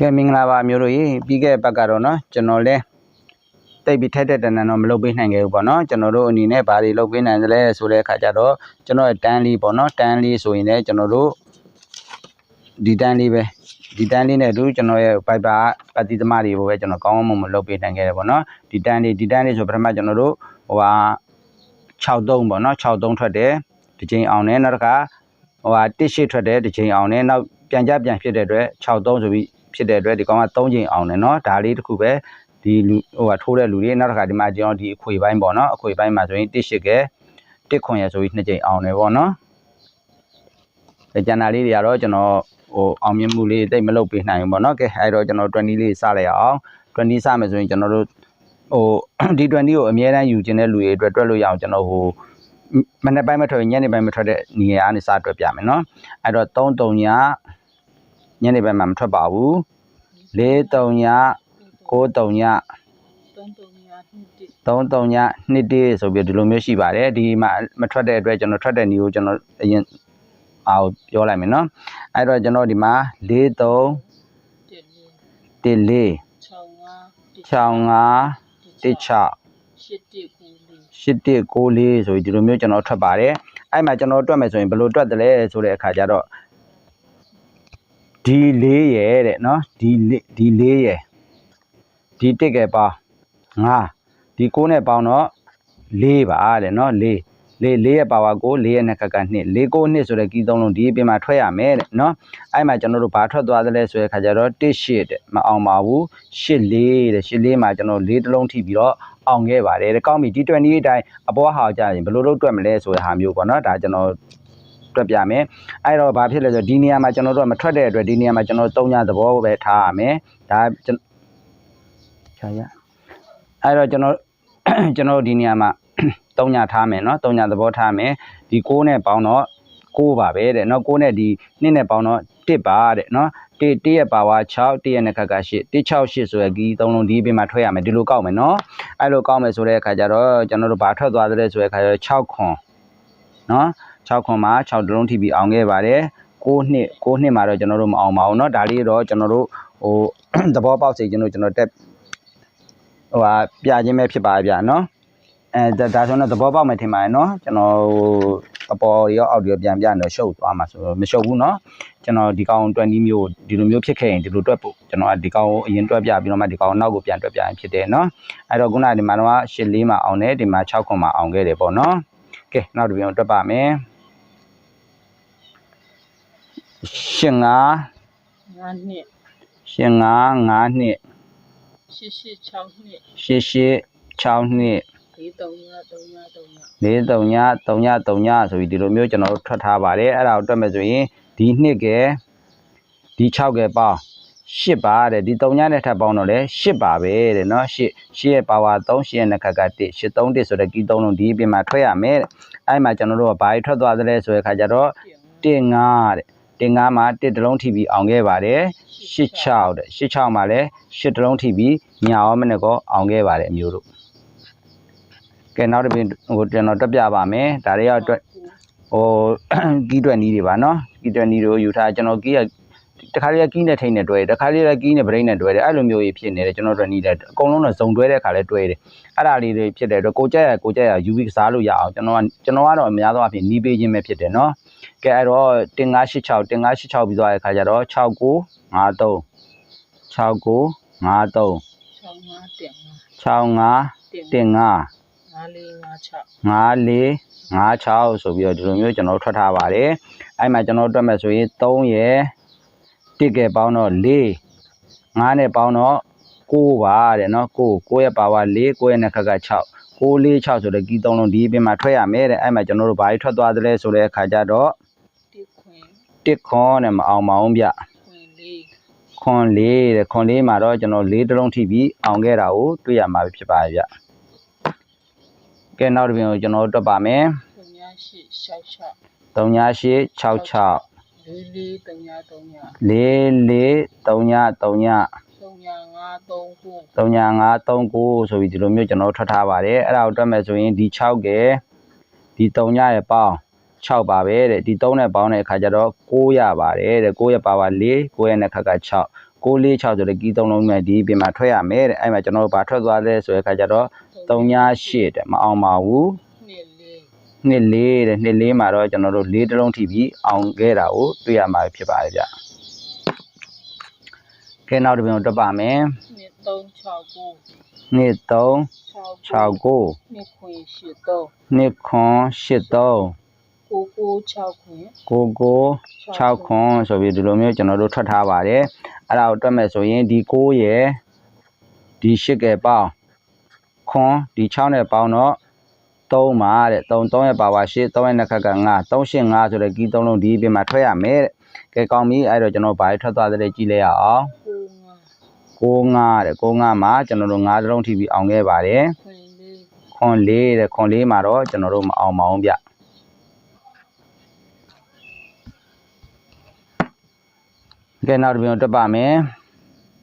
ကဲမင်္ဂလာပါမျိုးတို့ရေပြီးခဲ့တဲ့ဘက်ကတော့နော်ကျွန်တော်လဲတိတ်ပြီးထက်တဲ့တန်တန်တော့မလုပ်ပေးနိုင်ခဲ့ဘူးပေါ့နော်ကျွန်တော်တို့အနေနဲ့ဘာတွေလုပ်ပေးနိုင်သလဲဆိုတဲ့အခါကျတော့ကျွန်တော်တန်းလေးပေါ့နော်တန်းလေးဆိုရင်လည်းကျွန်တော်တို့ဒီတန်းလေးပဲဒီတန်းလေးနဲ့တို့ကျွန်တော်ရဲ့ Viber ပတ်တိသမားတွေကိုပဲကျွန်တော်ကောင်းကောင်းမွန်မွန်လုပ်ပေးနိုင်ခဲ့တယ်ပေါ့နော်ဒီတန်းလေးဒီတန်းလေးဆိုပထမကျွန်တော်တို့ဟိုဟာ63ပေါ့နော်63ထွက်တယ်ဒီချိန်အောင်တယ်နောက်တစ်ခါဟိုဟာ18ထွက်တယ်ဒီချိန်အောင်တယ်နောက်ပြန်ကြပြန်ဖြစ်တဲ့အတွက်63ဆိုပြီး ဖြစ်တဲ့အတွက်ဒီကောင်က3ချိန်အောင်တယ်နော်ဒါလေးတစ်ခုပဲဒီလူဟိုကထိုးတဲ့လူတွေနောက်တစ်ခါဒီမှာကျွန်တော်ဒီအခွေပိုင်းပေါ့နော်အခွေပိုင်းမှာဆိုရင်တစ်ရှစ်ကဲတစ်ခွန်ရဆိုပြီး2ချိန်အောင်တယ်ပေါ့နော်အဲကျန်တာလေးတွေကတော့ကျွန်တော်ဟိုအောင်မြင်မှုလေးတိတ်မလုပ်ပေးနိုင်ဘူးပေါ့နော်ကဲအဲ့တော့ကျွန်တော်20လေးစလိုက်အောင်20စမယ်ဆိုရင်ကျွန်တော်တို့ဟိုဒီ20ကိုအများတန်းယူခြင်းတဲ့လူတွေအတွက်တွက်လို့ရအောင်ကျွန်တော်ဟိုမနေ့ပိုင်းမထွက်ညနေပိုင်းမထွက်တဲ့နေရာကနေစတွက်ပြမယ်နော်အဲ့တော့3 3ည ညနေပိုင်းမှာမထွက်ပါဘူးလေးတုံညကိုတုံညသုံးသုံးရနှစ်တိသုံးတုံညနှစ်တေးဆိုပြီးဒီလိုမျိုးရှိပါတယ်ဒီမှာမထွက်တဲ့အတွက်ကျွန်တော်ထွက်တဲ့နေကိုကျွန်တော်အရင်အောင်ပြောလိုက်မယ်နော်အဲ့တော့ကျွန်တော်ဒီမှာလေးတုံတက်လေးတစ်လေး6 5 6 5 1 6ရှစ်တိကိုလေးရှစ်တစ်ကိုလေးဆိုပြီးဒီလိုမျိုးကျွန်တော်ထွက်ပါတယ်အဲ့မှာကျွန်တော်တွက်မယ်ဆိုရင်ဘယ်လိုတွက်တယ်လဲဆိုတဲ့အခါကျတော့ ဒီလေးရဲ့တဲ့နော်ဒီလေးဒီလေးရဲ့ဒီတစ်ကဲပေါင်း5ဒီ9နဲ့ပေါင်းတော့4ပါတဲ့နော်4လေးလေးရဲ့ပါဝါကို၄ရဲ့နှစ်ခက်ကနှစ်၄ကိုနှစ်ဆိုတဲ့ကီးသုံးလုံးဒီအပြင်မှာထွက်ရမယ်တဲ့နော်အဲ့မှာကျွန်တော်တို့ဘာထွက်သွားသလဲဆိုတဲ့ခါကျတော့1ရှစ်တဲ့မအောင်ပါဘူးရှစ်လေးတဲ့ရှစ်လေးမှာကျွန်တော်၄တစ်လုံးထိပြီးတော့အောင်ခဲ့ပါတယ်တဲ့ကောင်းပြီဒီ20အတိုင်းအပေါ်ဟာကြရင်ဘယ်လိုလုပ်တွက်မလဲဆိုတဲ့ဟာမျိုးပေါ့နော်ဒါကျွန်တော် တွက်ပြမယ်အဲ့တော့ဘာဖြစ်လဲဆိုတော့ဒီနေရာမှာကျွန်တော်တို့ကမထွက်တဲ့အတွက်ဒီနေရာမှာကျွန်တော်သုံးညသဘောပဲထားရမယ်ဒါကျွန်ချာရအဲ့တော့ကျွန်တော် ကျွန်တော်ဒီနေရာမှာ သုံးညထားမယ်เนาะသုံးညသဘောထားမယ်ဒီ6နဲ့ပေါင်းတော့6ပါပဲတဲ့เนาะ6နဲ့ဒီ2နဲ့ပေါင်းတော့1ပါတဲ့เนาะ1 1ရဲ့ပါဝါ6 1ရဲ့နှစ်ခက်က8 1 6 8ဆိုရယ်ဒီသုံးလုံးဒီအပြင်မှာထွက်ရမယ်ဒီလိုကောက်မယ်เนาะအဲ့လိုကောက်မယ်ဆိုတဲ့အခါကျတော့ကျွန်တော်တို့ဘာထွက်သွားသလဲဆိုတဲ့အခါကျတော့6ခွန်เนาะ 6ခွန်မှာ6တလုံးထိပြီးအောင်ခဲ့ပါတယ်6နှစ်6နှစ်မှာတော့ကျွန်တော်တို့မအောင်ပါဘူးเนาะဒါလေးတော့ကျွန်တော်တို့ဟို သဘောပေါက်စေကျွန်တော်ကျွန်တော်တက်ဟိုဟာပြခြင်းပဲဖြစ်ပါရဲ့ဗျာเนาะ အဲဒါဒါဆိုတော့သဘောပေါက်မယ်ထင်ပါတယ်เนาะကျွန်တော်အပေါ်ရောအောက်ရောပြန်ပြန်တော့ရှုပ်သွားမှာဆိုတော့မရှုပ်ဘူးเนาะကျွန်တော်ဒီကောင်20မျိုးဒီလိုမျိုးဖြစ်ခဲ့ရင်ဒီလိုတွက်ဖို့ကျွန်တော်ကဒီကောင်ကိုအရင်တွက်ပြပြီးတော့မှဒီကောင်နောက်ကိုပြန်တွက်ပြရင်ဖြစ်တယ်เนาะအဲ့တော့ခုနကဒီမှာတော့8လေးမှာအောင်တယ်ဒီမှာ6ခွန်မှာအောင်ခဲ့တယ်ပေါ့เนาะကဲနောက်တစ်ပြန်တွက်ပါမယ် ရှင်ငါ ငါနှစ် ရှင်ငါ9နှစ် ရှစ်ရှစ်6နှစ် ရှစ်ရှစ်6နှစ် လေးသုံးရသုံးရသုံးရ လေးတုံညတုံညတုံညဆိုပြီးဒီလိုမျိုးကျွန်တော်တို့ထွက်ထားပါတယ်အဲ့ဒါကိုတွက်မယ်ဆိုရင်ဒီနှစ်ကဲဒီ6ကဲပေါင်း8ပါတဲ့ဒီတုံညနဲ့ထပ်ပေါင်းတော့လေ8ပါပဲတဲ့เนาะ8 8ရဲ့ပါဝါ3 8ရဲ့နှစ်ခက်က1 8 3 1ဆိုတဲ့ကီး3လုံးဒီအပြင်မှာထွက်ရမယ်တဲ့အဲ့မှာကျွန်တော်တို့ကဘာကြီးထွက်သွားသလဲဆိုတဲ့ခါကျတော့ တင်ငါ 1 5တဲ့ တင်5မှာ1တလုံးထိပြီးအောင်ခဲ့ပါတယ်8 6တဲ့8 6မှာလည်း8တလုံးထိပြီးညာအောင်မနဲ့ကောအောင်ခဲ့ပါတယ်အမျိုးတို့ကဲနောက်တစ်ပြင်ဟိုကျွန်တော်တက်ပြပါမယ်ဒါတွေရောက်အတွက်ဟိုကီးတွက်နီးတွေပါနော်ကီးတွက်နီးတို့ယူထားကျွန်တော်ကီးကတခါလေးကကီးနဲ့ထိန်နဲ့တွဲတယ်တခါလေးကကီးနဲ့ဗရိတ်နဲ့တွဲတယ်အဲ့လိုမျိုးကြီးဖြစ်နေတယ်ကျွန်တော်တို့နီးတယ်အကုန်လုံးတော့ဇုံတွဲတဲ့ခါလဲတွဲတယ်အဲ့ဒါလေးတွေဖြစ်တဲ့အတွက်ကိုကြက်ရကိုကြက်ရယူပြီးကစားလို့ရအောင်ကျွန်တော်ကကျွန်တော်ကတော့အများသောအားဖြင့်နီးပေးခြင်းပဲဖြစ်တယ်နော် ကဲအဲ့တော့တင်986တင်986ပြီးသွားတဲ့ခါကျတော့6953 6953 6 5တင်ငါ65တင်တင်5 4 5 6 5456ဆိုပြီးတော့ဒီလိုမျိုးကျွန်တော်တို့ထွက်ထားပါတယ်အဲ့မှာကျွန်တော်တို့တွက်မယ်ဆိုရင်3ရယ်1ကဲပေါင်းတော့4 5နဲ့ပေါင်းတော့6ပါတဲ့နော်6 6ရဲ့ပါဝါ4 9ရဲ့နှစ်ခက်က6 6 4 6ဆိုတဲ့ကီးသုံးလုံးဒီအပြင်မှာထွက်ရမယ်တဲ့အဲ့မှာကျွန်တော်တို့ဘာကြီးထွက်သွားသလဲဆိုတဲ့အခါကျတော့တိခွင်1ခွန်နဲ့မအောင်မအောင်ဗျခွင်လေးခွန်4တဲ့ခွန်4မှာတော့ကျွန်တော်4တလုံးထိပြီးအောင်ခဲ့တာကိုတွေ့ရမှာဖြစ်ပါရဲ့ဗျကဲနောက်တစ်ပြင်ကိုကျွန်တော်တို့တွက်ပါမယ်သုံးရရှစ်ရှောက်ရှောက်3866လေးလေး သုံးရသုံးရလေးလေး3ည3ညသုံးရငါသုံးခု3ည5 3 9ဆိုပြီးဒီလိုမျိုးကျွန်တော်ထွက်ထားပါတယ်အဲ့ဒါကိုတွက်မယ်ဆိုရင်ဒီ6ကဲဒီ3ညရဲ့ပေါင်း6ပါပဲတဲ့ဒီ3နဲ့ပေါင်းတဲ့အခါကျတော့9ရပါတယ်တဲ့9ရဲ့ပါပါ4 9ရဲ့နှစ်ခက်က6 9 646ဆိုတဲ့ကီးသုံးလုံးနဲ့ဒီပြင်မှာထွက်ရမယ်တဲ့အဲ့မှာကျွန်တော်တို့ဘာထွက်သွားလဲဆိုတဲ့အခါကျတော့38တဲ့မအောင်ပါဘူးနှစ်လေးနှစ်လေးတဲ့နှစ်လေးမှာတော့ကျွန်တော်တို့လေးတစ်လုံးထိပြီးအောင်ခဲ့တာကိုတွေ့ရမှာဖြစ်ပါတယ်ဗျ ကဲနောက်တစ်ပြင်ကိုတွက်ပါမယ်နှစ်သုံး၆ကိုနှစ်3 6ကို6နှစ်ခွင်ရှစ်သုံးနှစ်ခွန်8 3ကိုကို6ခွင်ကိုကို6ခွန်ဆိုပြီးဒီလိုမျိုးကျွန်တော်တို့ထွက်ထားပါတယ်အဲ့ဒါကိုတွက်မယ်ဆိုရင်ဒီ9ရယ်ဒီ8ကယ်ပေါင်းခွန်ဒီ6နဲ့ပေါင်းတော့3ပါတဲ့3 3ရဲ့ပါဝါ8 3ရဲ့နှစ်ခက်က9 3 8 5ဆိုတဲ့ကီး3လုံးဒီပြင်မှာထွက်ရမယ်တဲ့ကဲကောင်းပြီအဲ့တော့ကျွန်တော်ဘာတွေထွက်သွားတယ်လဲကြည့်လိုက်ရအောင်ကိုငါ 65တဲ့65မှာကျွန်တော်တို့9တစ်လုံးထိပြီးအောင်ခဲ့ပါတယ်ခွင်လေးခွန်4တဲ့ခွန်4မှာတော့ကျွန်တော်တို့မအောင်ပါအောင်ဗျကဲနောက်တစ်ပြင်ကိုတွက်ပါမယ်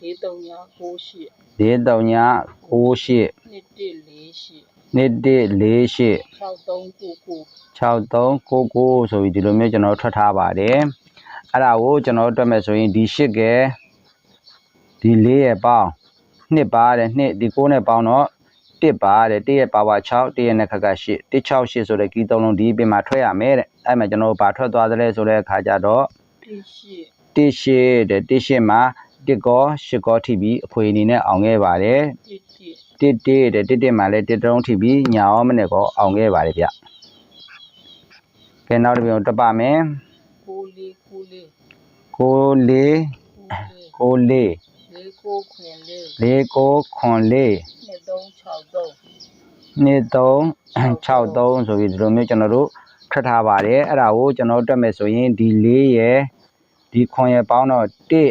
လေးသုံးညာကိုရှစ်၄3ည68နှစ်တစ်လေးရှစ်နှစ်148 6သုံးကိုကို6399ဆိုပြီးဒီလိုမျိုးကျွန်တော်ထွက်ထားပါတယ်အဲ့ဒါကိုကျွန်တော်တွက်မယ်ဆိုရင်ဒီ8ကဲ ဒီ4ရဲ့ပေါင်း2ပါတယ်2ဒီ9နဲ့ပေါင်းတော့1ပါတယ်1ရဲ့ပါဝါ6 1ရဲ့နဲ့ခက်က8 168ဆိုတဲ့ကီးသုံးလုံးဒီအပြင်မှာထွက်ရမယ်တဲ့အဲ့မှာကျွန်တော်ဘာထွက်သွားသလဲဆိုတဲ့အခါကျတော့တစ်ရှစ်တစ်ရှစ်တဲ့တစ်ရှစ်မှာတစ်ကောရှစ်ကောထိပြီးအဖွေအနေနဲ့အောင်ခဲ့ပါတယ်တစ်တစ်တစ်တစ်တဲ့တစ်တစ်မှာလည်းတစ်တုံးထိပြီးညာရောမနဲ့ကောအောင်ခဲ့ပါတယ်ဗျကဲနောက်တစ်ပြုံတက်ပါမယ်ကိုလေးကိုလေးကိုလေးကိုလေးကိုလေးလေးကိုခွင်လေးလေးကိုခွန်လေးနှစ်သုံး6သုံး နှစ်သုံး6သုံးဆိုပြီးဒီလိုမျိုးကျွန်တော်တို့ထွက်ထားပါတယ်အဲ့ဒါကိုကျွန်တော်တက်မယ်ဆိုရင်ဒီလေးရယ်ဒီခွန်ရယ်ပေါင်းတော့တစ်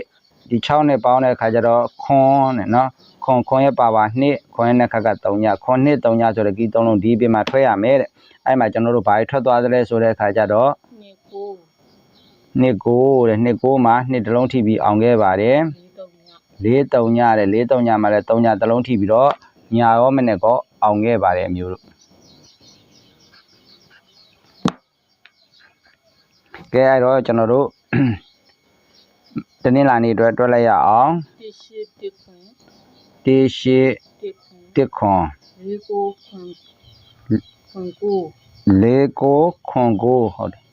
ဒီ6နဲ့ပေါင်းတဲ့အခါကျတော့ခွန်နဲ့နော်ခွန်ခွန်ရဲ့ပါပါ2ခွန်ရဲ့နှစ်ခက်က3ညခွန်2 3ညဆိုတဲ့ကီး3လုံးဒီပြင်မှာထွက်ရမယ်တဲ့အဲ့မှာကျွန်တော်တို့ဘာတွေထွက်သွားသလဲဆိုတဲ့အခါကျတော့နှစ်ကိုနှစ်ကိုတဲ့နှစ်ကိုမှာနှစ်တစ်လုံးထိပြီးအောင်ခဲ့ပါတယ်လေး သုံးညာ4 3ညတဲ့4 3ညမှာလည်း3ညတစ်လုံးထိပြီးတော့ညာရောမနဲ့ကောအောင်ခဲ့ပါတယ်အမျိုးတို့ကဲအဲ့တော့ကျွန်တော်တို့တနင်္လာနေ့အတွက်တွက်လိုက်ရအောင်တစ်ရှစ်တစ်ခွင်တေရှိတစ်ခွင်တစ်ခွန်လေးကိုခွင်ခွင်ကိုလေးကိုခွန်ကိုဟုတ်တယ်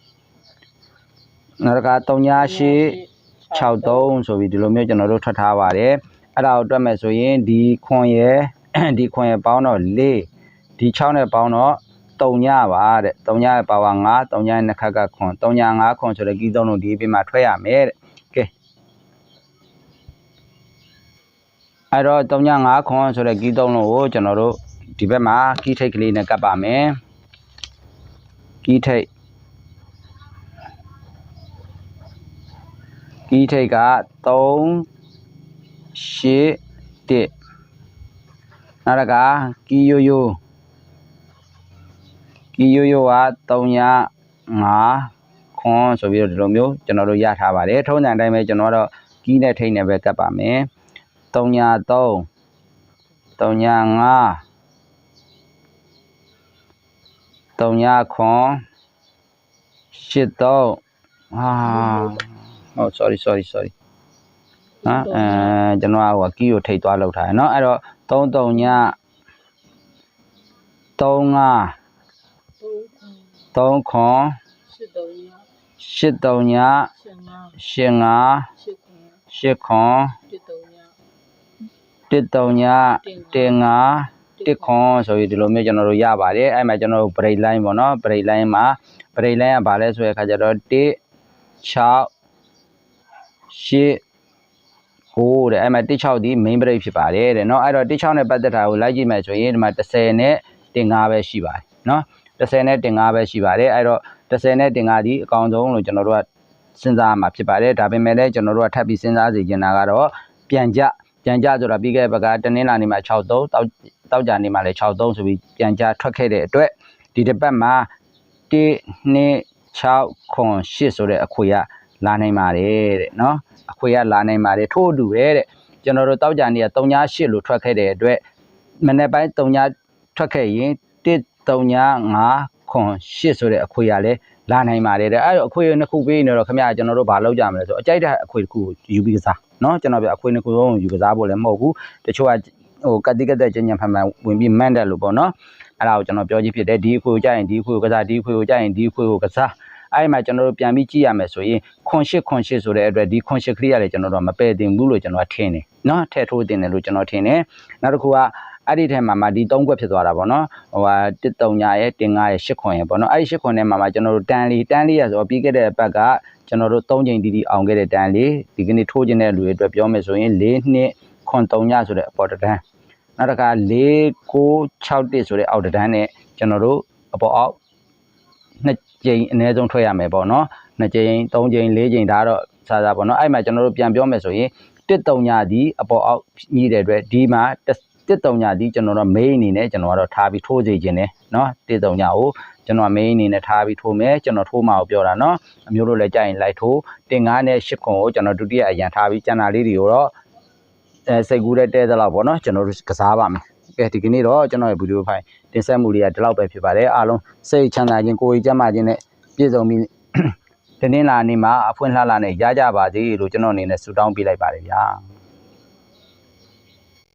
နောက်တစ်ခါ3ညရှိ 63ဆိုပြီးဒီလိုမျိုးကျွန်တော်တို့ထွက်ထားပါတယ်အဲ့ဒါကိုတွက်မယ်ဆိုရင်ဒီခွန်ရယ်ဒီခွန်ရယ်ပေါင်းတော့4ဒီ6နဲ့ပေါင်းတော့3ညပါတဲ့3ညရဲ့ပါဝါ9 3ညရဲ့နှစ်ခက်ကခွန်3ည5ခွန်ဆိုတဲ့ကီးသုံးလုံးဒီပြင်မှာထွက်ရမယ်တဲ့ကဲအဲ့တော့3ည5ခွန်ဆိုတဲ့ကီးသုံးလုံးကိုကျွန်တော်တို့ဒီဘက်မှာကီးထိတ်ကလေးနဲ့ကပ်ပါမယ်ကီးထိတ် ကီးထိတ်က3 8 1နောက်တစ်ခါကီးယိုယိုကီးယိုယိုက3ည5ခွန်ဆိုပြီးတော့ဒီလိုမျိုးကျွန်တော်တို့ရထားပါတယ်ထုံးစံအတိုင်းပဲကျွန်တော်တို့ကီးနဲ့ထိတ်နဲ့ပဲကပ်ပါမယ်3ည3 3ည5 3ညခွန်8 3ဟာ ဟုတ် sorry sorry sorry နော်အဲကျွန်တော်ကကီးကိုထိတ်သွားလောက်ထားတယ်နော်အဲ့တော့33ည35 3ခွန်83ည85 85 83ည15 15တစ်ခွန်ဆိုပြီးဒီလိုမျိုးကျွန်တော်တို့ရပါတယ်အဲ့မှာကျွန်တော်တို့ break line ပေါ့နော် break line မှာ break line ကဘာလဲဆိုတဲ့အခါကျတော့1 6 8 9တဲ့အဲ့မှာ16ဒီ main break ဖြစ်ပါတယ်တဲ့เนาะအဲ့တော့16နဲ့ပတ်သက်တာကိုလိုက်ကြည့်မယ်ဆိုရင်ဒီမှာ10နဲ့15ပဲရှိပါတယ်เนาะ10နဲ့15ပဲရှိပါတယ်အဲ့တော့10နဲ့15ဒီအကောင်ဆုံးလို့ကျွန်တော်တို့ကစဉ်းစားရမှာဖြစ်ပါတယ်ဒါပေမဲ့လည်းကျွန်တော်တို့ကထပ်ပြီးစဉ်းစားစီချင်တာကတော့ပြန်ကြပြန်ကြဆိုတာပြီးခဲ့တဲ့ဘက်ကတနင်္လာနေ့မှာ63တောက်တောက်ကြနေ့မှာလည်း63ဆိုပြီးပြန်ကြထွက်ခဲ့တဲ့အတွက်ဒီတစ်ပတ်မှာ1 2 6ခွန်8ဆိုတဲ့အခွေကလာနိုင်ပါတယ်တဲ့เนาะ အခွေကလာနိုင်ပါတယ်ထို့အတူပဲတဲ့ကျွန်တော်တို့တောက်ကြနေ့က3ည8လို့ထွက်ခဲ့တဲ့အတွက်မနေ့ပိုင်း3ညထွက်ခဲ့ရင်1 3ည5ခွန်8ဆိုတဲ့အခွေကလည်းလာနိုင်ပါတယ်တဲ့အဲ့တော့အခွေနှစ်ခုပေးနေတော့ခင်ဗျာကျွန်တော်တို့ဘာလုပ်ကြမလဲဆိုအကြိုက်တဲ့အခွေတစ်ခုကိုယူပြီးကစားနော်ကျွန်တော်ပြအခွေနှစ်ခုလုံးယူကစားဖို့လည်းမဟုတ်ဘူးတချို့ကဟိုကတိကတက်ကျဉ်းကျဉ်းဖန်ဖန်ဝင်ပြီးမန့်တယ်လို့ပေါ့နော်အဲ့ဒါကိုကျွန်တော်ပြောကြည့်ဖြစ်တယ်ဒီအခွေကိုကြရင်ဒီအခွေကိုကစားဒီအခွေကိုကြရင်ဒီအခွေကိုကစား အဲ့ဒီမှာကျွန်တော်တို့ပြန်ပြီးကြည့်ရမယ်ဆိုရင်ခွန်ရှစ်ခွန်ရှစ်ဆိုတဲ့အတွက်ဒီခွန်ရှစ်ခရီးရတယ်ကျွန်တော်တို့ကမပယ်တင်ဘူးလို့ကျွန်တော်ကထင်တယ်နော်ထည့်ထိုးတင်တယ်လို့ကျွန်တော်ထင်တယ်နောက်တစ်ခုကအဲ့ဒီထဲမှာမှဒီ၃ခွက်ဖြစ်သွားတာပေါ့နော်ဟိုဟာတစ်တုံညာရဲ့တင်ငါရဲ့ရှစ်ခွန်ရဲ့ပေါ့နော်အဲ့ဒီရှစ်ခွန်ထဲမှာမှကျွန်တော်တို့တန်လီတန်လီရဆိုတော့ပြီးခဲ့တဲ့ဘက်ကကျွန်တော်တို့၃ချိန်တီးတီးအောင်ခဲ့တဲ့တန်လီဒီကနေ့ထိုးခြင်းတဲ့လူတွေအတွက်ပြောမယ်ဆိုရင်၄နှစ်ခွန်၃ညဆိုတဲ့အပေါ်တန်းနောက်တစ်ခါ၄9 6တစ်ဆိုတဲ့အောက်တန်းနဲ့ကျွန်တော်တို့အပေါ်အောက် နှစ်ကြိမ်အနည်းဆုံးထွက်ရမယ်ပေါ့နော်နှစ်ကြိမ်၃ကြိမ်၄ကြိမ်ဒါတော့စားစားပေါ့နော်အဲ့မှာကျွန်တော်တို့ပြန်ပြောမယ်ဆိုရင်တစ်တုံညာဒီအပေါ်အောက်ညှိတဲ့အတွက်ဒီမှာတစ်တုံညာဒီကျွန်တော်တို့ main အနေနဲ့ကျွန်တော်ကတော့ထားပြီးထိုးစေခြင်းနဲ့နော်တစ်တုံညာကိုကျွန်တော် main အနေနဲ့ထားပြီးထိုးမယ်ကျွန်တော်ထိုးမှကိုပြောတာနော်အမျိုးတို့လည်းကြိုက်ရင်လိုက်ထိုးတင်ငါးနဲ့ရှစ်ခွန်ကိုကျွန်တော်ဒုတိယအရန်ထားပြီးကျန်တာလေးတွေကိုတော့အဲစိတ်ကူးတဲ့တဲသလောက်ပေါ့နော်ကျွန်တော်တို့ကစားပါမယ် ကဲဒီကနေ့တော့ကျွန်တော်ရဲ့ဗီဒီယိုဖိုင်တင်ဆက်မှုလေးကဒီလောက်ပဲဖြစ်ပါတယ်အားလုံးစိတ်ချမ်းသာခြင်းကိုယ်ကြီးကျန်းမာခြင်းနဲ့ပြည့်စုံပြီးဒီနေ့လာနေမှာအဖွင့်လှလှနဲ့ရကြပါစေလို့ကျွန်တော်အနေနဲ့ဆုတောင်းပေးလိုက်ပါတယ်ဗျာ